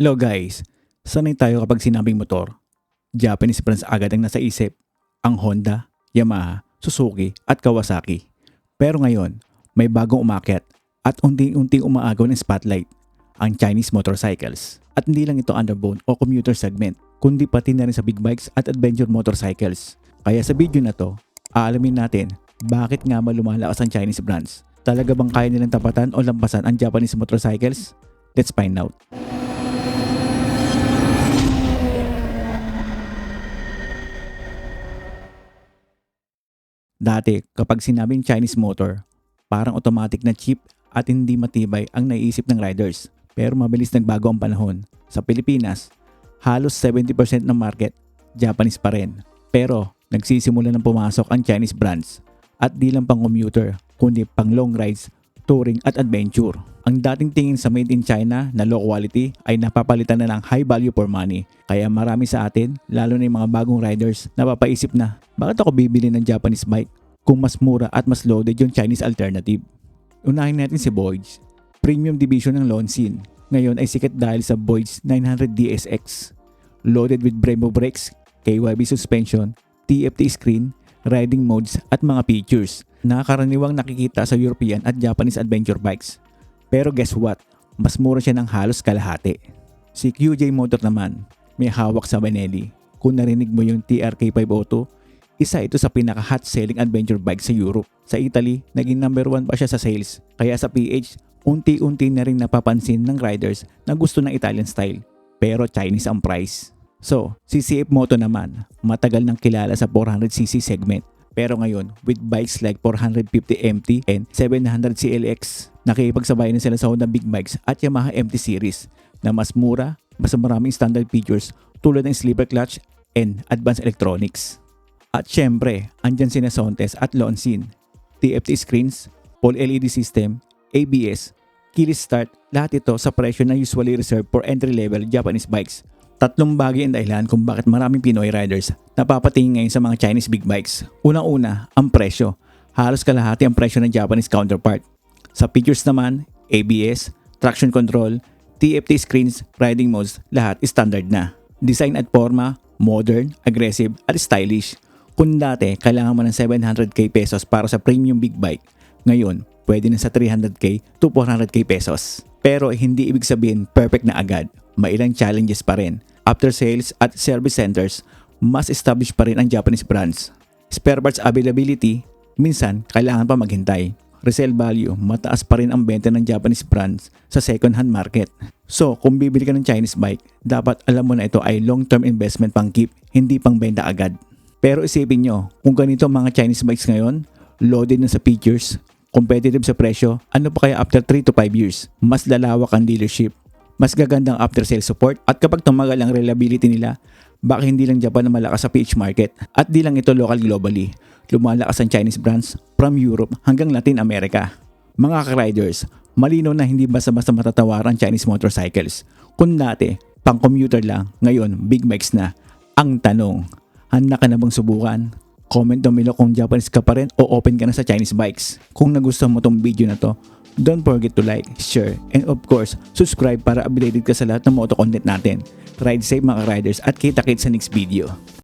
Hello guys, sanay tayo kapag sinabing motor. Japanese brands agad ang nasa isip. Ang Honda, Yamaha, Suzuki at Kawasaki. Pero ngayon, may bagong umakyat at unti-unting umaagaw ng spotlight ang Chinese motorcycles. At hindi lang ito underbone o commuter segment, kundi pati na rin sa big bikes at adventure motorcycles. Kaya sa video na to, aalamin natin bakit nga ba lumalakas ang Chinese brands. Talaga bang kaya nilang tapatan o lampasan ang Japanese motorcycles? Let's find out. Dati, kapag sinabing Chinese motor, parang automatic na cheap at hindi matibay ang naiisip ng riders. Pero mabilis nagbago ang panahon. Sa Pilipinas, halos 70% ng market, Japanese pa rin. Pero nagsisimula ng pumasok ang Chinese brands at di lang pang commuter, kundi pang long rides, touring at adventure. Ang dating tingin sa made in China na low quality ay napapalitan na ng high value for money. Kaya marami sa atin, lalo na yung mga bagong riders, napapaisip na, bakit ako bibili ng Japanese bike kung mas mura at mas loaded yung Chinese alternative? Unahin natin si Boyds, premium division ng Lonsin. Ngayon ay sikat dahil sa Boyds 900 DSX. Loaded with Brembo brakes, KYB suspension, TFT screen, riding modes at mga features na karaniwang nakikita sa European at Japanese adventure bikes. Pero guess what? Mas mura siya ng halos kalahati. Si QJ Motor naman, may hawak sa Benelli. Kung narinig mo yung TRK502, isa ito sa pinaka hot selling adventure bike sa Europe. Sa Italy, naging number one pa siya sa sales. Kaya sa PH, unti-unti na rin napapansin ng riders na gusto ng Italian style. Pero Chinese ang price. So, si CF Moto naman, matagal nang kilala sa 400cc segment. Pero ngayon, with bikes like 450 MT and 700 CLX, nakikipagsabayan na sila sa Honda Big Bikes at Yamaha MT Series na mas mura, mas maraming standard features tulad ng sleeper clutch and advanced electronics. At syempre, andyan sina Sontes at Lonsin, TFT screens, full LED system, ABS, keyless start, lahat ito sa presyo na usually reserved for entry-level Japanese bikes. Tatlong bagay ang dahilan kung bakit maraming Pinoy riders napapatingin ngayon sa mga Chinese big bikes. Unang-una, ang presyo. Halos kalahati ang presyo ng Japanese counterpart. Sa features naman, ABS, traction control, TFT screens, riding modes, lahat standard na. Design at forma, modern, aggressive, at stylish. Kung dati, kailangan mo ng 700k pesos para sa premium big bike, ngayon, pwede na sa 300k to 400k pesos. Pero hindi ibig sabihin perfect na agad. May ilang challenges pa rin. After sales at service centers, mas established pa rin ang Japanese brands. Spare parts availability, minsan kailangan pa maghintay. Resale value, mataas pa rin ang benta ng Japanese brands sa second-hand market. So, kung bibili ka ng Chinese bike, dapat alam mo na ito ay long-term investment pang keep, hindi pang benta agad. Pero isipin nyo, kung ganito ang mga Chinese bikes ngayon, loaded na sa features, competitive sa presyo, ano pa kaya after 3 to 5 years? Mas lalawak ang dealership, mas gagandang after sales support at kapag tumagal ang reliability nila, baka hindi lang Japan na malakas sa PH market at di lang ito local globally. Lumalakas ang Chinese brands from Europe hanggang Latin America. Mga ka-riders, malinaw na hindi basta-basta matatawaran Chinese motorcycles. Kung dati, pang commuter lang, ngayon big bikes na. Ang tanong, handa ka na bang subukan? Comment down below kung Japanese ka pa rin o open ka na sa Chinese bikes. Kung nagustuhan mo tong video na to, don't forget to like, share, and of course, subscribe para updated ka sa lahat ng moto content natin. Ride safe mga riders at kita-kits sa next video.